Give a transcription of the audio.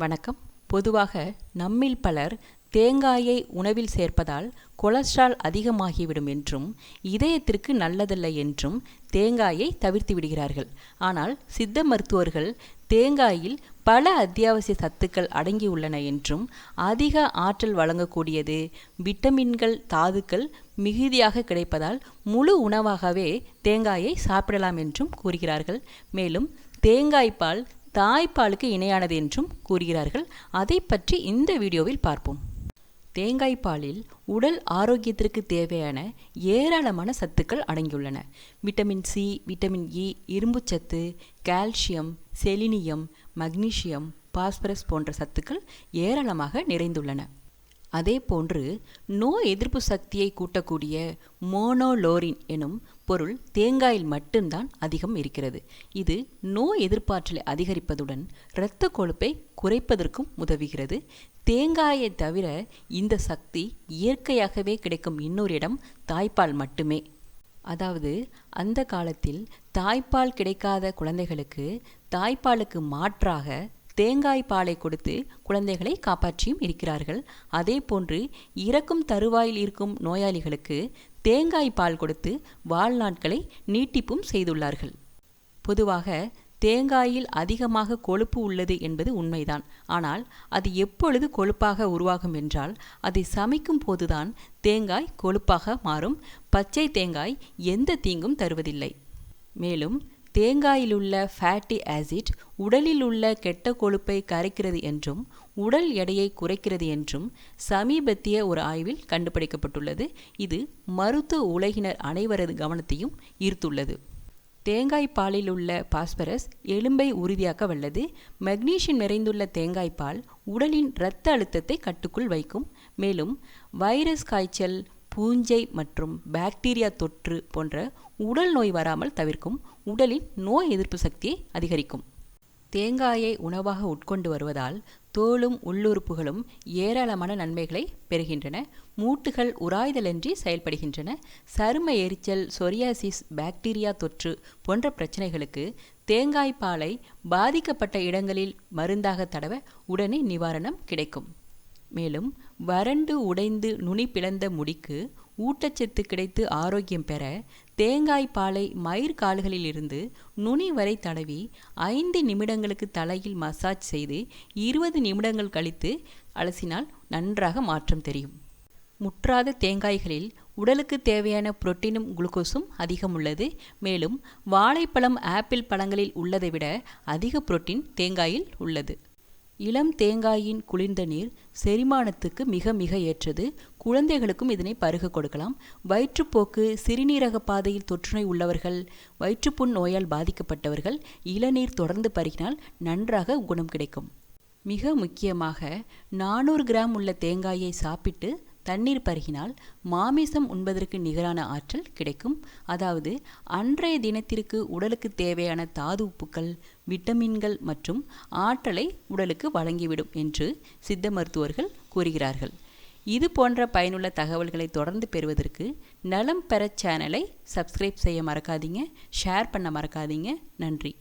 வணக்கம். பொதுவாக நம்மில் பலர் தேங்காயை உணவில் சேர்ப்பதால் கொலஸ்ட்ரால் அதிகமாகிவிடும் என்றும் இதயத்திற்கு நல்லதல்ல என்றும் தேங்காயை தவிர்த்து விடுகிறார்கள். ஆனால் சித்த மருத்துவர்கள் தேங்காயில் பல அத்தியாவசிய சத்துக்கள் அடங்கியுள்ளன என்றும் அதிக ஆற்றல் வழங்கக்கூடியது விட்டமின்கள் தாதுக்கள் மிகுதியாக கிடைப்பதால் முழு உணவாகவே தேங்காயை சாப்பிடலாம் என்றும் கூறுகிறார்கள். மேலும் தேங்காய்ப்பால் தாய்ப்பாலுக்கு இணையானது என்றும் கூறுகிறார்கள். அதை பற்றி இந்த வீடியோவில் பார்ப்போம். தேங்காய் பாலில் உடல் ஆரோக்கியத்திற்கு தேவையான ஏராளமான சத்துக்கள் அடங்கியுள்ளன. Vitamin C vitamin e, E இரும்புச்சத்து கால்சியம் செலினியம் மக்னீசியம் பாஸ்பரஸ் போன்ற சத்துக்கள் ஏராளமாக நிறைந்துள்ளன. அதே போன்று நோய் எதிர்ப்பு சக்தியை கூட்டக்கூடிய மோனோலோரின் எனும் பொருள் தேங்காயில் மட்டும்தான் அதிகம் இருக்கிறது. இது நோய் எதிர்ப்பாற்றலை அதிகரிப்பதுடன் இரத்த கொழுப்பை குறைப்பதற்கும் உதவுகிறது. தேங்காயை தவிர இந்த சக்தி இயற்கையாகவே கிடைக்கும் இன்னொரு இடம் தாய்ப்பால் மட்டுமே. அதாவது அந்த காலத்தில் தாய்ப்பால் கிடைக்காத குழந்தைகளுக்கு தாய்ப்பாலுக்கு மாற்றாக தேங்காய் பாலை கொடுத்து குழந்தைகளை காப்பாற்றியும் இருக்கிறார்கள். அதே போன்று இறக்கும் தருவாயில் இருக்கும் நோயாளிகளுக்கு தேங்காய் பால் கொடுத்து வாழ்நாட்களை நீட்டிப்பும் செய்துள்ளார்கள். பொதுவாக தேங்காயில் அதிகமாக கொழுப்பு உள்ளது என்பது உண்மைதான். ஆனால் அது எப்பொழுது கொழுப்பாக உருவாகும் என்றால் அதை சமைக்கும் போதுதான் தேங்காய் கொழுப்பாக மாறும். பச்சை தேங்காய் எந்த தீங்கும் தருவதில்லை. மேலும் தேங்காயில் உள்ள ஃபேட்டி ஆசிட் உடலில் உள்ள கெட்ட கொழுப்பை கரைக்கிறது என்றும் உடல் எடையை குறைக்கிறது என்றும் சமீபத்திய ஒரு ஆய்வில் கண்டுபிடிக்கப்பட்டுள்ளது. இது மருத்துவ உலகினர் அனைவரது கவனத்தையும் ஈர்த்துள்ளது. தேங்காய் பாலில் உள்ள பாஸ்பரஸ் எலும்பை உறுதியாக்க வல்லது. மெக்னீஷியம் நிறைந்துள்ள தேங்காய் பால் உடலின் இரத்த அழுத்தத்தை கட்டுக்குள் வைக்கும். மேலும் வைரஸ் காய்ச்சல் பூஞ்சை மற்றும் பாக்டீரியா தொற்று போன்ற உடல் நோய் வராமல் தவிர்க்கும் உடலின் நோய் எதிர்ப்பு சக்தியை அதிகரிக்கும். தேங்காயை உணவாக உட்கொண்டு வருவதால் தோலும் உள்ளுறுப்புகளும் ஏராளமான நன்மைகளை பெறுகின்றன. மூட்டுகள் உராய்தலின்றி செயல்படுகின்றன. சரும எரிச்சல் சொரியாசிஸ் பாக்டீரியா தொற்று போன்ற பிரச்சனைகளுக்கு தேங்காய் பாலை பாதிக்கப்பட்ட இடங்களில் மருந்தாக தடவ உடனே நிவாரணம் கிடைக்கும். மேலும் வறண்டு உடைந்து நுனி பிளந்த முடிக்கு ஊட்டச்சத்து கிடைத்து ஆரோக்கியம் பெற தேங்காய் பாலை மயிர் கால்களிலிருந்து நுனி வரை தடவி ஐந்து நிமிடங்களுக்கு தலையில் மசாஜ் செய்து இருபது நிமிடங்கள் கழித்து அலசினால் நன்றாக மாற்றம் தெரியும். முற்றாத தேங்காய்களில் உடலுக்கு தேவையான புரோட்டீனும் குளுக்கோஸும் அதிகம் உள்ளது. மேலும் வாழைப்பழம் ஆப்பிள் பழங்களில் உள்ளதை விட அதிக புரோட்டீன் தேங்காயில் உள்ளது. இளம் தேங்காயின் குளிர்ந்த நீர் செரிமானத்துக்கு மிக மிக ஏற்றது. குழந்தைகளுக்கும் இதனை பருக கொடுக்கலாம். வயிற்றுப்போக்கு சிறுநீரக பாதையில் தொற்றுநோய் உள்ளவர்கள் வயிற்றுப்புண் நோயால் பாதிக்கப்பட்டவர்கள் இளநீர் தொடர்ந்து பருகினால் நன்றாக குணம் கிடைக்கும். மிக முக்கியமாக நானூறு கிராம் உள்ள தேங்காயை சாப்பிட்டு தண்ணீர் பருகினால் மாமிசம் உண்பதற்கு நிகரான ஆற்றல் கிடைக்கும். அதாவது அன்றைய தினத்திற்கு உடலுக்கு தேவையான தாது உப்புக்கள் விட்டமின்கள் மற்றும் ஆற்றலை உடலுக்கு வழங்கிவிடும் என்று சித்த மருத்துவர்கள் கூறுகிறார்கள். இது போன்ற பயனுள்ள தகவல்களை தொடர்ந்து பெறுவதற்கு நலம் பெற சேனலை சப்ஸ்கிரைப் செய்ய மறக்காதீங்க. ஷேர் பண்ண மறக்காதீங்க. நன்றி.